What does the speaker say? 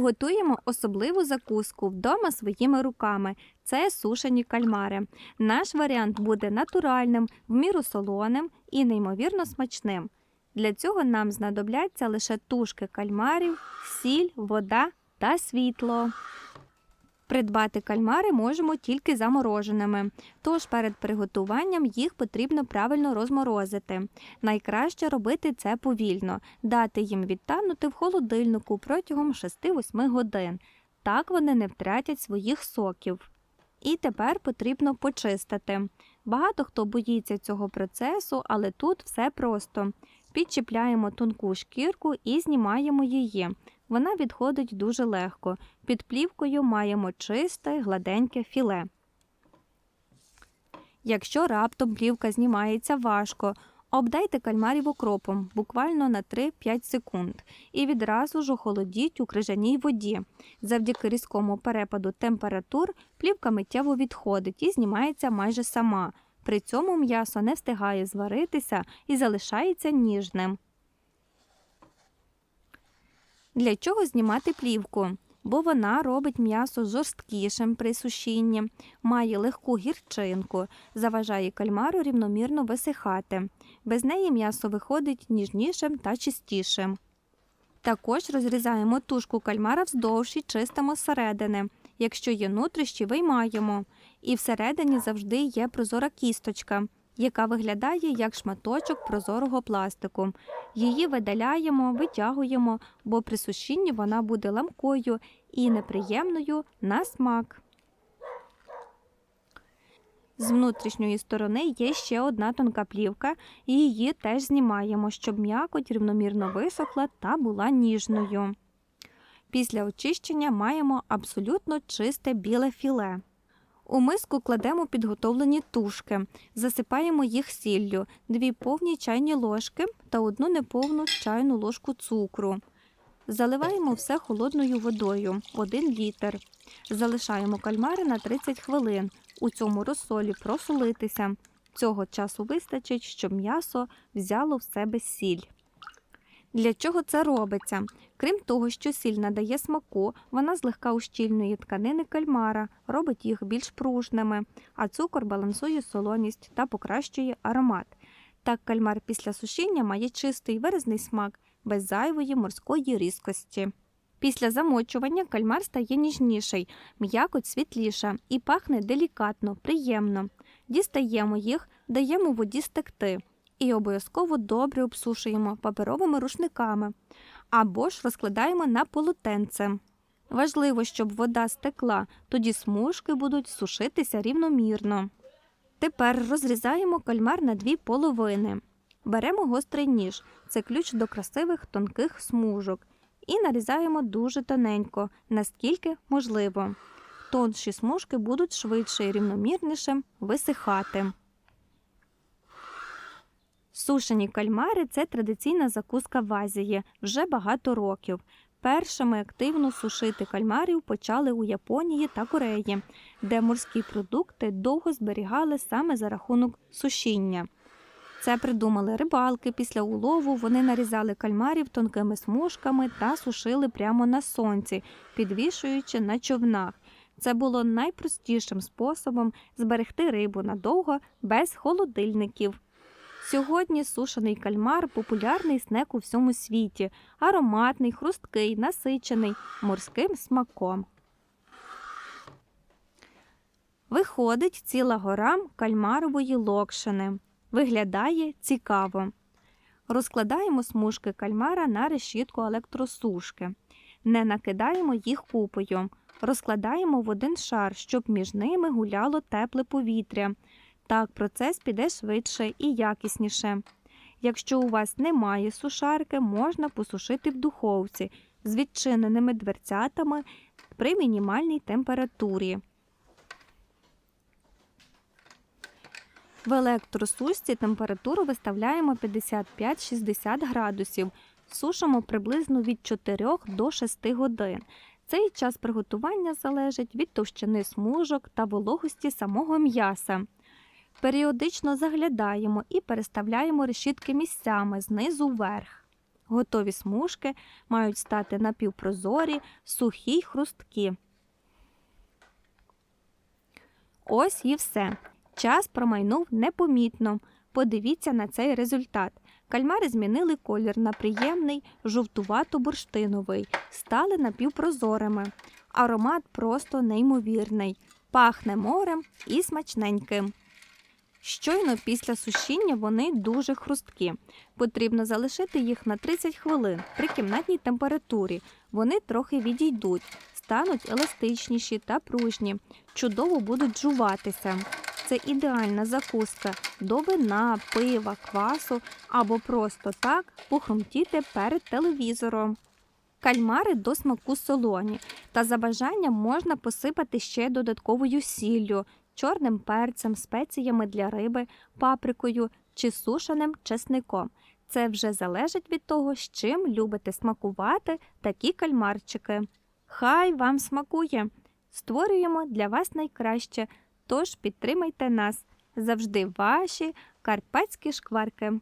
Готуємо особливу закуску вдома своїми руками. Це сушені кальмари. Наш варіант буде натуральним, в міру солоним і неймовірно смачним. Для цього нам знадобляться лише тушки кальмарів, сіль, вода та світло. Придбати кальмари можемо тільки замороженими, тож перед приготуванням їх потрібно правильно розморозити. Найкраще робити це повільно, дати їм відтанути в холодильнику протягом 6-8 годин. Так вони не втратять своїх соків. І тепер потрібно почистити. Багато хто боїться цього процесу, але тут все просто. Підчіпляємо тонку шкірку і знімаємо її. Вона відходить дуже легко. Під плівкою маємо чисте, гладеньке філе. Якщо раптом плівка знімається важко, обдайте кальмарів окропом буквально на 3-5 секунд і відразу ж охолодіть у крижаній воді. Завдяки різкому перепаду температур плівка миттєво відходить і знімається майже сама. При цьому м'ясо не встигає зваритися і залишається ніжним. Для чого знімати плівку? Бо вона робить м'ясо жорсткішим при сушінні, має легку гірчинку, заважає кальмару рівномірно висихати. Без неї м'ясо виходить ніжнішим та чистішим. Також розрізаємо тушку кальмара вздовж і чистимо зсередини. Якщо є нутрищі, виймаємо. І всередині завжди є прозора кісточка, яка виглядає як шматочок прозорого пластику. Її видаляємо, витягуємо, бо при сушінні вона буде ламкою і неприємною на смак. З внутрішньої сторони є ще одна тонка плівка, і її теж знімаємо, щоб м'якоть рівномірно висохла та була ніжною. Після очищення маємо абсолютно чисте біле філе. У миску кладемо підготовлені тушки, засипаємо їх сіллю, дві повні чайні ложки та одну неповну чайну ложку цукру. Заливаємо все холодною водою 1 літр. Залишаємо кальмари на 30 хвилин. У цьому розсолі просолитися. Цього часу вистачить, щоб м'ясо взяло в себе сіль. Для чого це робиться? Крім того, що сіль надає смаку, вона злегка ущільнює тканини кальмара, робить їх більш пружними, а цукор балансує солоність та покращує аромат. Так кальмар після сушіння має чистий виразний смак, без зайвої морської різкості. Після замочування кальмар стає ніжніший, м'якоть світліша і пахне делікатно, приємно. Дістаємо їх, даємо воді стекти і обов'язково добре обсушуємо паперовими рушниками або ж розкладаємо на полотенце. Важливо, щоб вода стекла, тоді смужки будуть сушитися рівномірно. Тепер розрізаємо кальмар на дві половини. Беремо гострий ніж, це ключ до красивих тонких смужок, і нарізаємо дуже тоненько, наскільки можливо. Тонші смужки будуть швидше і рівномірніше висихати. Сушені кальмари це традиційна закуска в Азії вже багато років. Першими активно сушити кальмарів почали у Японії та Кореї, де морські продукти довго зберігали саме за рахунок сушіння. Це придумали рибалки після улову. Вони нарізали кальмарів тонкими смужками та сушили прямо на сонці, підвішуючи на човнах. Це було найпростішим способом зберегти рибу надовго без холодильників. Сьогодні сушений кальмар популярний снек у всьому світі, ароматний, хрусткий, насичений морським смаком. Виходить ціла гора кальмарової локшини. Виглядає цікаво. Розкладаємо смужки кальмара на решітку електросушки. Не накидаємо їх купою. Розкладаємо в один шар, щоб між ними гуляло тепле повітря. Так процес піде швидше і якісніше. Якщо у вас немає сушарки, можна посушити в духовці з відчиненими дверцятами при мінімальній температурі. В електросушці температуру виставляємо 55-60 градусів. Сушимо приблизно від 4 до 6 годин. Цей час приготування залежить від товщини смужок та вологості самого м'яса. Періодично заглядаємо і переставляємо решітки місцями знизу вверх. Готові смужки мають стати напівпрозорі, сухі й хрусткі. Ось і все. Час промайнув непомітно. Подивіться на цей результат. Кальмари змінили колір на приємний жовтувато-бурштиновий, стали напівпрозорими. Аромат просто неймовірний. Пахне морем і смачненьким. Щойно після сушіння вони дуже хрусткі. Потрібно залишити їх на 30 хвилин при кімнатній температурі. Вони трохи відійдуть, стануть еластичніші та пружні, чудово будуть жуватися. Це ідеальна закуска до вина, пива, квасу або просто так похрумтіти перед телевізором. Кальмари до смаку солоні, та за бажанням можна посипати ще додатковою сіллю, чорним перцем, спеціями для риби, паприкою чи сушеним чесником. Це вже залежить від того, з чим любите смакувати такі кальмарчики. Хай вам смакує! Створюємо для вас найкраще, тож підтримайте нас. Завжди ваші карпатські шкварки.